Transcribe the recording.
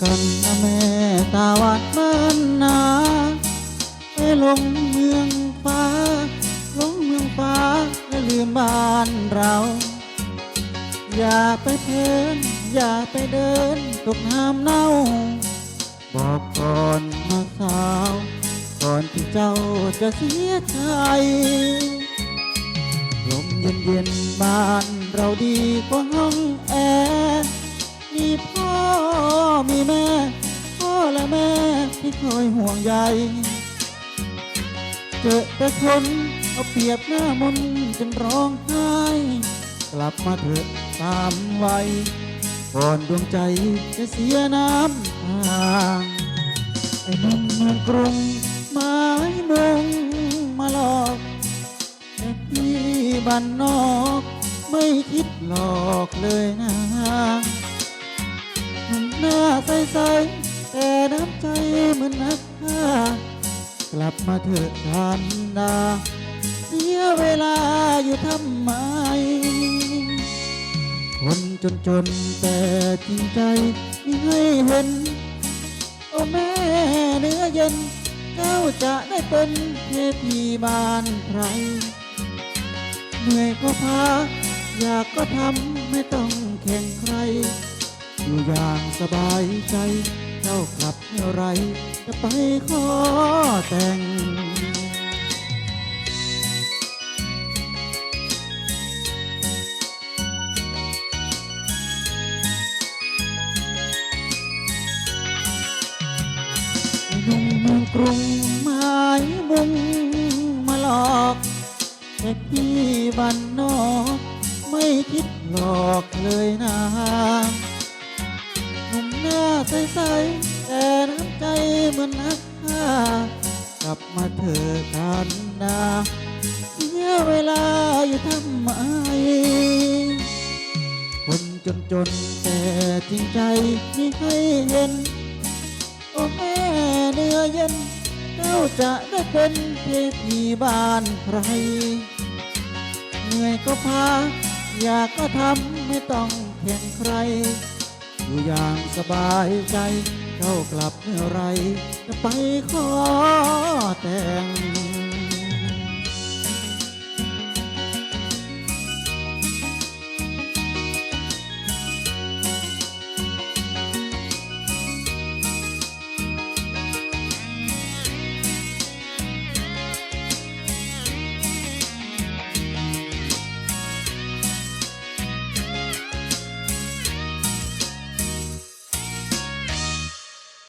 กันนะแม่ตาวัดบ้านนาไปลงเมืองฟ้าลงเมืองฟ้าและลืมบ้านเรา อย่าไปเพลินอย่าไปเดินตกน้ำเน่า บอกก่อนมาสาว ก่อนที่เจ้าจะเสียใจลมเย็นเย็นบ้านเราดีกว่าห้อง ที่คอยห่วงใยเจอแต่คนเอาเปรียบหน้ามนจนร้องไห้ กลับมาเถอะตามไวัยก่อนดวงใจจะเสียน้ำทาไอ้นุ่มเมืองกรุงไม้มุงมาหลอกแต่พี่บ้านนอก ไม่คิดหลอกเลยนะหนุ่มหน้าใสๆ แต่น้ำใจเหมือนนักฆ่ากลับมาเถอะทันดาเสียเวลาอยู่ทำไม คนจนจนแต่จริงใจไม่ให้เห็น โอ้แม่เนื้อเย็น เจ้าจะได้เป็นเทพีบ้านใครเหนื่อยก็พักอยากก็ทำไม่ต้องแข่งใคร อยู่อย่างสบายใจ จ้ากลับเมื่อไร จะไปขอแต่ง หนุ่มเมืองกรุงไม้มุงมาหลอกแต่พี่บ้านนอก ไม่คิดหลอกเลยนะ ใส แต่น้ำใจเหมือนนักฆ่ากลับมาเถอะกันนาเสียเวลาอยู่ทำไม คนจนจนแต่จริงใจม่ให้เห็น โอ้แม่เนื้อเย็น เจ้าจะได้เป็นเทพีบ้านใคร เหนื่อยก็พา อยากก็ทำไม่ต้องแข่งใคร อยู่อย่างสบายใจเจ้ากลับเมื่อไร จะไปขอแต่ง